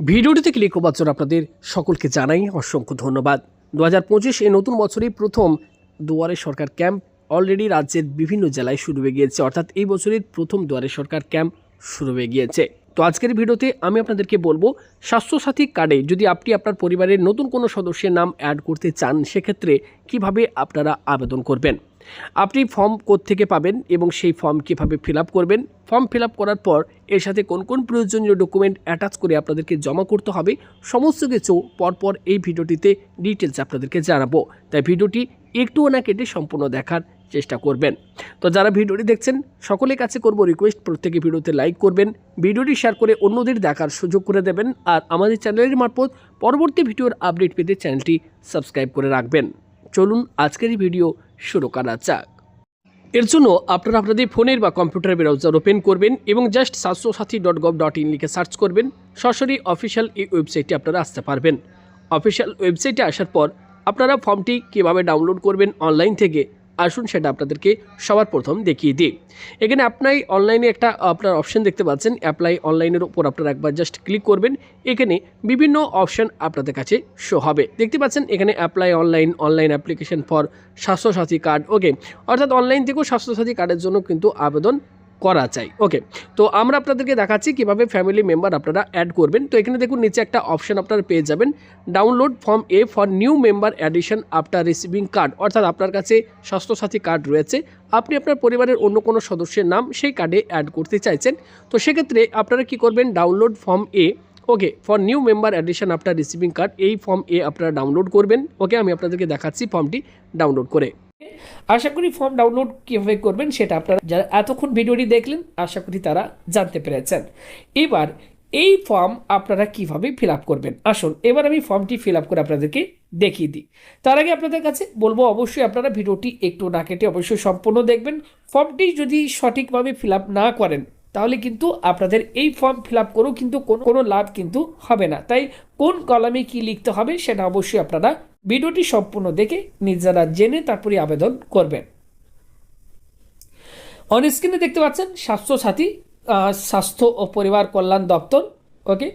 ভিডিওটিতে ক্লিক করবার জন্য আপনাদের সকলকে জানাই অসংখ্য ধন্যবাদ। দু হাজার পঁচিশ এই নতুন বছরেই প্রথম দুয়ারে সরকার ক্যাম্প অলরেডি রাজ্যের বিভিন্ন জেলায় শুরু হয়ে গিয়েছে। অর্থাৎ এই বছরের প্রথম দুয়ারে সরকার ক্যাম্প শুরু হয়ে গিয়েছে। তো আজকের ভিডিওতে আমি আপনাদেরকে বলব, স্বাস্থ্যসাথী কার্ডে যদি আপনি আপনার পরিবারের নতুন কোনো সদস্যের নাম অ্যাড করতে চান, সেক্ষেত্রে কীভাবে আপনারা আবেদন করবেন? আপনি ফর্ম থেকে পাবেন এবং সেই ফর্ম কীভাবে ফিল করবেন? ফর্ম ফিল করার পর এর সাথে কোন কোন প্রয়োজনীয় ডকুমেন্ট অ্যাটাচ করে আপনাদেরকে জমা করতে হবে সমস্ত কিছু পরপর এই ভিডিওটিতে ডিটেলস আপনাদেরকে জানাব। তাই ভিডিওটি একটুও না কেটে সম্পূর্ণ দেখার চেষ্টা করবেন। তো যারা ভিডিওটি দেখছেন, সকলের কাছে করব রিকোয়েস্ট প্রত্যেকে ভিডিওতে লাইক করবেন, ভিডিওটি শেয়ার করে অন্যদের দেখার সুযোগ করে দেবেন, আর আমাদের চ্যানেলের মারফত পরবর্তী ভিডিওর আপডেট পেতে চ্যানেলটি সাবস্ক্রাইব করে রাখবেন। চলুন আজকের ভিডিও শুরু করা যাক। এর জন্য আপনারা আপনাদের ফোনের বা কম্পিউটার ব্রাউজার ওপেন করবেন এবং জাস্ট সাতশো Sathi dot gov dot in লিখে সার্চ করবেন, সরাসরি অফিসিয়াল এই ওয়েবসাইটে আপনারা আসতে পারবেন। অফিসিয়াল ওয়েবসাইটে আসার পর আপনারা ফর্মটি কীভাবে ডাউনলোড করবেন অনলাইন থেকে আসুন সেটা আপনাদেরকে সবার প্রথম দেখিয়ে দিই। এখানে আপনাই অনলাইনে একটা, আপনার অপশন দেখতে পাচ্ছেন অ্যাপ্লাই অনলাইনের উপর আপনারা একবার জাস্ট ক্লিক করবেন। এখানে বিভিন্ন অপশন আপনাদের কাছে শো হবে। দেখতে পাচ্ছেন, এখানে apply online online application for Swasthyasathi card okay অর্থাৎ অনলাইন থেকেও স্বাস্থ্যসাথী কার্ডের জন্য কিন্তু আবেদন করা চাই ওকে তো আমরা আপনাদেরকে দেখাচ্ছি কীভাবে ফ্যামিলি মেম্বার আপনারা অ্যাড করবেন। তো এখানে দেখুন, নিচে একটা অপশন আপনারা পেয়ে যাবেন download form A for new member addition after receiving card অর্থাৎ আপনার কাছে স্বাস্থ্যসাথী কার্ড রয়েছে। আপনি আপনার পরিবারের অন্য কোনো সদস্যের নাম সেই কার্ডে অ্যাড করতে চাইছেন। তো সেক্ষেত্রে আপনারা কি করবেন download form A okay for new member addition after receiving card এই ফর্ম এ আপনারা ডাউনলোড করবেন। ওকে আমি আপনাদেরকে দেখাচ্ছি ফর্মটি ডাউনলোড করে। আশা করি ফর্ম ডাউনলোড কীভাবে করবেন সেটা আপনারা যারা এতক্ষণ ভিডিওটি দেখলেন, আশা করি তারা জানতে পেরেছেন। এবার এই ফর্ম আপনারা কীভাবে ফিল করবেন? আসুন, এবার আমি ফর্মটি ফিল করে আপনাদেরকে দেখিয়ে দিই। তার আগে আপনাদের কাছে বলব, অবশ্যই আপনারা ভিডিওটি একটু না কেটে অবশ্যই সম্পূর্ণ দেখবেন। ফর্মটি যদি সঠিকভাবে ফিল না করেন, তাহলে কিন্তু আপনাদের এই ফর্ম ফিল আপ করেও কিন্তু কোনো কোনো লাভ কিন্তু হবে না। তাই কোন কলামে কি লিখতে হবে সেটা অবশ্যই আপনারা ভিডিওটি সম্পূর্ণ দেখে নিজেরা জেনে তারপরে আবেদন করবেন। অন স্ক্রিনে দেখতে পাচ্ছেন স্বাস্থ্য সাথী স্বাস্থ্য ও পরিবার কল্যাণ দপ্তর okay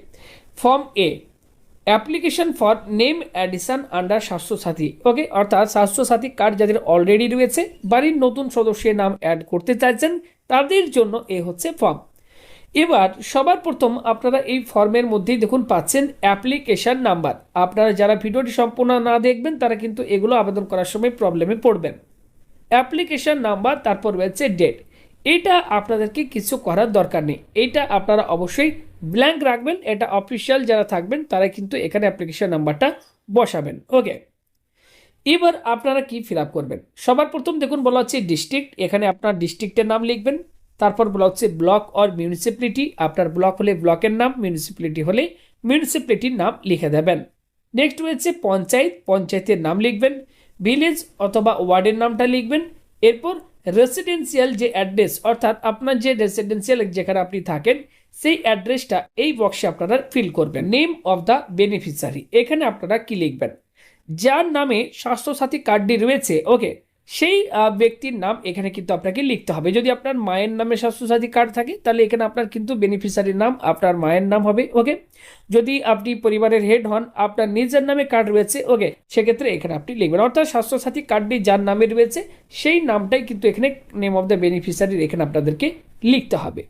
form A application for name addition under Swasthya Sathi okay অর্থাৎ স্বাস্থ্য সাথী কার্ড যাদের অলরেডি রয়েছে, বাড়ির নতুন সদস্যের নাম অ্যাড করতে চাইছেন, তাদের জন্য এ হচ্ছে ফর্ম এবার সবার প্রথম আপনারা এই ফর্মের মধ্যেই দেখুন পাচ্ছেন অ্যাপ্লিকেশন নাম্বার। আপনারা যারা ভিডিওটি সম্পূর্ণ না দেখবেন, তারা কিন্তু এগুলো আবেদন করার সময় প্রবলেমে পড়বেন। অ্যাপ্লিকেশন নাম্বার, তারপর রয়েছে ডেট। এটা আপনাদেরকে কিছু করার দরকার নেই। এটা আপনারা অবশ্যই ব্ল্যাঙ্ক রাখবেন। এটা অফিসিয়াল যারা থাকবেন তারা কিন্তু এখানে অ্যাপ্লিকেশন নাম্বারটা বসাবেন। ওকে। এবার আপনারা কি ফিল করবেন? সবার প্রথম দেখুন বলা হচ্ছে ডিস্ট্রিক্ট। এখানে আপনার ডিস্ট্রিক্টের নাম লিখবেন। তারপর হচ্ছে ব্লক অর মিউনিসিপ্যালিটি আপনার ব্লক হলে ব্লকের নাম মিউনিসিপ্যালিটি হলে মিউনিসিপ্যালিটির নাম লিখে দেবেন। নেক্সট রয়েছে পঞ্চায়েত, পঞ্চায়েতের নাম লিখবেন। ভিলেজ অথবা ওয়ার্ডের নামটা লিখবেন। এরপর রেসিডেন্সিয়াল যে অ্যাড্রেস অর্থাৎ আপনার যে রেসিডেন্সিয়াল যেখানে আপনি থাকেন, সেই অ্যাড্রেসটা এই বক্সে আপনারা ফিল করবেন। নেম অফ দ্য বেনিফিশিয়ারি এখানে আপনারা কি লিখবেন? যার নামে স্বাস্থ্যসাথী কার্ডটি রয়েছে ওকে সেই ব্যক্তির নাম এখানে কিন্তু আপনাকে লিখতে হবে। যদি আপনার মায়ের নামে স্বাস্থ্যসাথী কার্ড থাকে, তাহলে এখানে আপনার কিন্তু বেনিফিশিয়ারির নাম, আপনার মায়ের নাম হবে ওকে যদি আপনি পরিবারের হেড হন, আপনার নিজের নামে কার্ড রয়েছে ওকে সেক্ষেত্রে এখানে আপনি লিখবেন। অর্থাৎ স্বাস্থ্যসাথী কার্ডটি যার নামে রয়েছে, সেই নামটাই কিন্তু এখানে নেম অফ দ্য বেনিফিশিয়ারির এখানে আপনাদেরকে লিখতে হবে।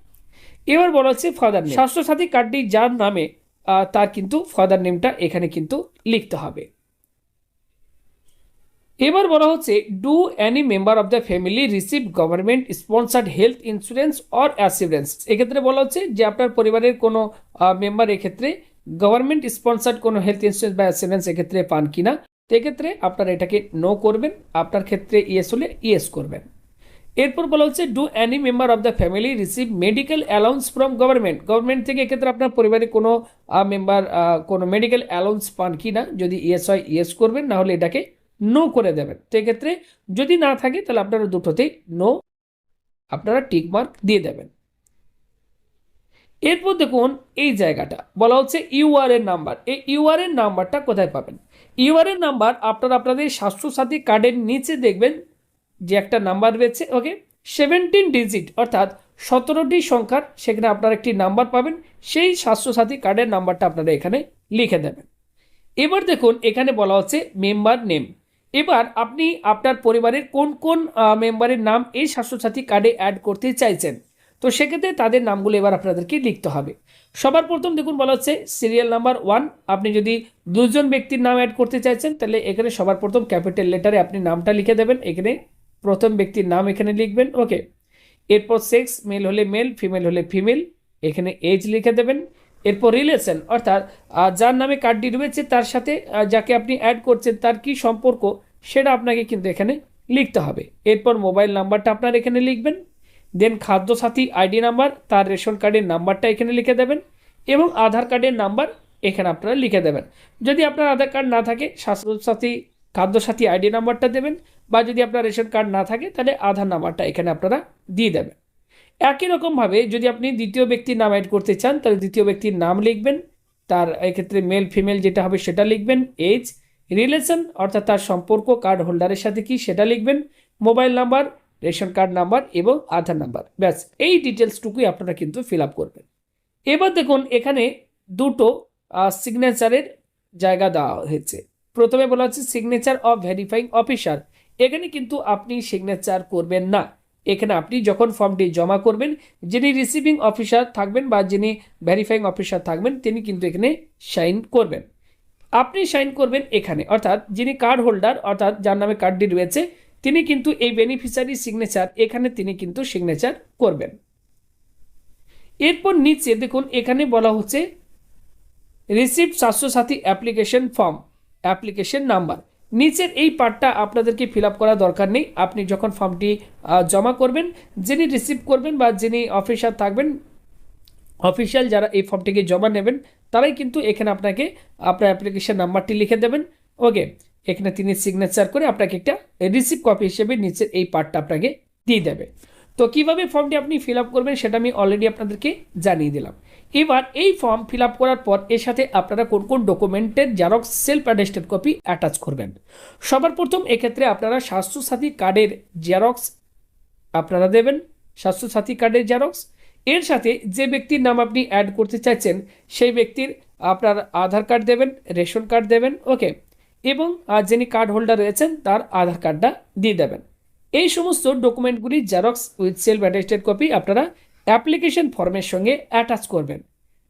এবার বলা হচ্ছে ফাদার নেম স্বাস্থ্যসাথী কার্ডটি যার নামে তার কিন্তু ফাদার নেমটা এখানে কিন্তু লিখতে হবে। এবার বলা হচ্ছে do any member of the family receive government sponsored health insurance or assurance এক্ষেত্রে বলা হচ্ছে যে, আপনার পরিবারের কোনো মেম্বার এক্ষেত্রে গভর্নমেন্ট স্পন্সার্ড কোনো হেলথ ইন্স্যুরেন্স বা অ্যাসিউরেন্স এক্ষেত্রে পান কিনা, তো এক্ষেত্রে আপনারা এটাকে নো করবেন, আপনার ক্ষেত্রে ইয়েস হলে ইয়েস করবেন। এরপর বলা হচ্ছে do any member of the family receive medical allowance from government government থেকে এক্ষেত্রে আপনার পরিবারের কোনো মেম্বার কোনো মেডিকেল অ্যালাউন্স পান কি না যদি ইয়েস হয় ইয়েস করবেন, না হলে এটাকে নো করে দেবেন। তো এক্ষেত্রে যদি না থাকে, তাহলে আপনারা দুটোতেই নো আপনারা টিক মার্ক দিয়ে দেবেন। এরপর দেখুন এই জায়গাটা। বলা হচ্ছে ইউআর এর নাম্বার এই ইউআর এর নাম্বারটা কোথায় পাবেন? ইউআর এর নাম্বার আপনারা আপনাদের স্বাস্থ্যসাথী কার্ডের নিচে দেখবেন যে একটা নাম্বার রয়েছে ওকে সেভেন্টিন ডিজিট অর্থাৎ সতেরোটি সংখ্যার সেখানে আপনারা একটি নাম্বার পাবেন। সেই স্বাস্থ্যসাথী কার্ডের নাম্বারটা আপনারা এখানে লিখে দেবেন। এবার দেখুন এখানে বলা হচ্ছে মেম্বার নেম এবার আপনি আপনার পরিবারের কোন কোন মেম্বারের নাম এই স্বাস্থ্যসাথী কার্ডে অ্যাড করতে চাইছেন? তো সেক্ষেত্রে তাদের নামগুলো এবার আপনাদেরকে লিখতে হবে। সবার প্রথম দেখুন বলা হচ্ছে সিরিয়াল নাম্বার ওয়ান আপনি যদি দুজন ব্যক্তির নাম অ্যাড করতে চাইছেন, তাহলে এখানে সবার প্রথম ক্যাপিটাল লেটারে আপনি নামটা লিখে দেবেন। এখানে প্রথম ব্যক্তির নাম এখানে লিখবেন ওকে এরপর সেক্স মেল হলে মেল ফিমেল হলে ফিমেল এখানে এজ লিখে দেবেন। এরপর রিলেশন অর্থাৎ যার নামে কার্ডটি রয়েছে, তার সাথে যাকে আপনি অ্যাড করছেন, তার কি সম্পর্ক, সেটা আপনাকে কিন্তু এখানে লিখতে হবে। এরপর মোবাইল নাম্বারটা আপনার এখানে লিখবেন দেন খাদ্যসাথী আইডি নাম্বার তার রেশন কার্ডের নাম্বারটা এখানে লিখে দেবেন, এবং আধার কার্ডের নাম্বার এখানে আপনারা লিখে দেবেন। যদি আপনার আধার কার্ড না থাকে, স্বাস্থ্যসাথী, খাদ্যসাথী আইডি নাম্বারটা দেবেন, বা যদি আপনার রেশন কার্ড না থাকে, তাহলে আধার নাম্বারটা এখানে আপনারা দিয়ে দেবেন। একই রকমভাবে যদি আপনি দ্বিতীয় ব্যক্তির নাম অ্যাড করতে চান, তাহলে দ্বিতীয় ব্যক্তির নাম লিখবেন, তার এক্ষেত্রে মেল ফিমেল যেটা হবে সেটা লিখবেন এজ রিলেশন অর্থাৎ তার সম্পর্ক কার্ড হোল্ডারের সাথে কি সেটা লিখবেন mobile number ration card number এবং আধার নাম্বার ব্যাস, এই ডিটেলসটুকুই আপনারা কিন্তু ফিল আপ করবেন। এবার দেখুন, এখানে দুটো সিগনেচারের জায়গা দেওয়া হয়েছে। প্রথমে বলা হচ্ছে সিগনেচার অফ ভেরিফাইং অফিসার এখানে কিন্তু আপনি সিগনেচার করবেন না। এখানে আপনি যখন ফর্মটি জমা করবেন, যিনি রিসিভিং অফিসার থাকবেন বা যিনি ভেরিফাইং অফিসার থাকবেন, তিনি কিন্তু এখানে সাইন করবেন। আপনি সাইন করবেন এখানে, অর্থাৎ যিনি কার্ড হোল্ডার অর্থাৎ যার নামে কার্ডটি রয়েছে, তিনি কিন্তু এই বেনিফিশিয়ারি সিগনেচার এখানে তিনি কিন্তু সিগনেচার করবেন। এরপর নিচে দেখুন, এখানে বলা হচ্ছে receive Swasthya Sathi application form application number নিচের এই পার্টটা আপনাদেরকে ফিল করা দরকার নেই। আপনি যখন ফর্মটি জমা করবেন, যিনি রিসিভ করবেন বা যিনি অফিসার থাকবেন অফিসিয়াল যারা এই ফর্মটিকে জমা নেবেন, তারাই কিন্তু এখানে আপনাকে আপনার অ্যাপ্লিকেশন নাম্বারটি লিখে দেবেন। ওকে এখানে তিনি সিগনেচার করে আপনাকে একটা রিসিভ কপি হিসেবে নিচের এই পার্টটা আপনাকে দিয়ে দেবে। তো কীভাবে ফর্মটি আপনি ফিল করবেন সেটা আমি অলরেডি আপনাদেরকে জানিয়ে দিলাম। এবার এই ফর্ম ফিল আপ করার পর এর সাথে আপনারা কোন কোন ডকুমেন্টের xerox self attested copy attach করবেন। সবার প্রথম এক্ষেত্রে আপনারা স্বাস্থ্যসাথী কার্ডের জেরক্স আপনারা দেবেন, স্বাস্থ্যসাথী কার্ডের জেরক্স এর সাথে যে ব্যক্তির নাম আপনি অ্যাড করতে চাইছেন, সেই ব্যক্তির আপনার আধার কার্ড দেবেন, রেশন কার্ড দেবেন ওকে এবং যিনি কার্ড হোল্ডার রয়েছেন, তার আধার কার্ডটা দিয়ে দেবেন। এই সমস্ত ডকুমেন্টগুলি xerox with self attested copy আপনারা অ্যাপ্লিকেশন ফর্মের সঙ্গে অ্যাটাচ করবেন।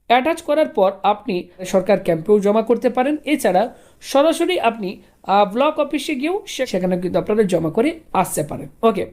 অ্যাটাচ করার পর আপনি সরকার ক্যাম্পেও জমা করতে পারেন। এছাড়া সরাসরি আপনি ব্লক অফিসে গিয়েও সেখানে কিন্তু আপনারা জমা করে আসতে পারেন। ওকে,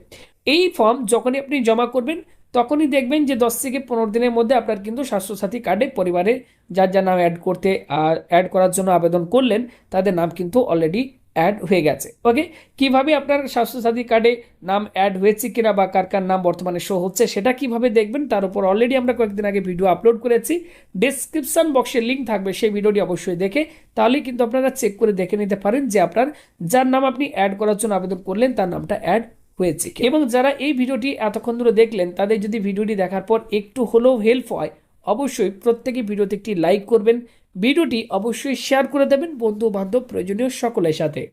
এই ফর্ম যখনই আপনি জমা করবেন, তখনই দেখবেন যে দশ থেকে পনেরো দিনের মধ্যে আপনার কিন্তু স্বাস্থ্যসাথী কার্ডে পরিবারে যার যার নাম অ্যাড করতে আর অ্যাড করার জন্য আবেদন করলেন, তাদের নাম কিন্তু অলরেডি অ্যাড হয়ে গেছে। ওকে কীভাবে আপনার স্বাস্থ্যসাথী কার্ডে নাম অ্যাড হয়েছে কিনা বা কার কার নাম বর্তমানে শো হচ্ছে, সেটা কীভাবে দেখবেন, তার উপর অলরেডি আমরা কয়েকদিন আগে ভিডিও আপলোড করেছি। ডেসক্রিপশন বক্সে লিঙ্ক থাকবে, সেই ভিডিওটি অবশ্যই দেখে, তাহলেই কিন্তু আপনারা চেক করে দেখে নিতে পারেন যে আপনার যার নাম আপনি অ্যাড করার জন্য আবেদন করলেন, তার নামটা অ্যাড হয়েছে এবং যারা এই ভিডিওটি এতক্ষণ ধরে দেখলেন, তাদের যদি ভিডিওটি দেখার পর একটু হলেও হেল্প হয়, অবশ্যই প্রত্যেকে ভিডিওতে একটি লাইক করবেন ভিডিওটি অবশ্যই শেয়ার করে দেবেন বন্ধু বান্ধব প্রয়োজনীয় সকলের সাথে।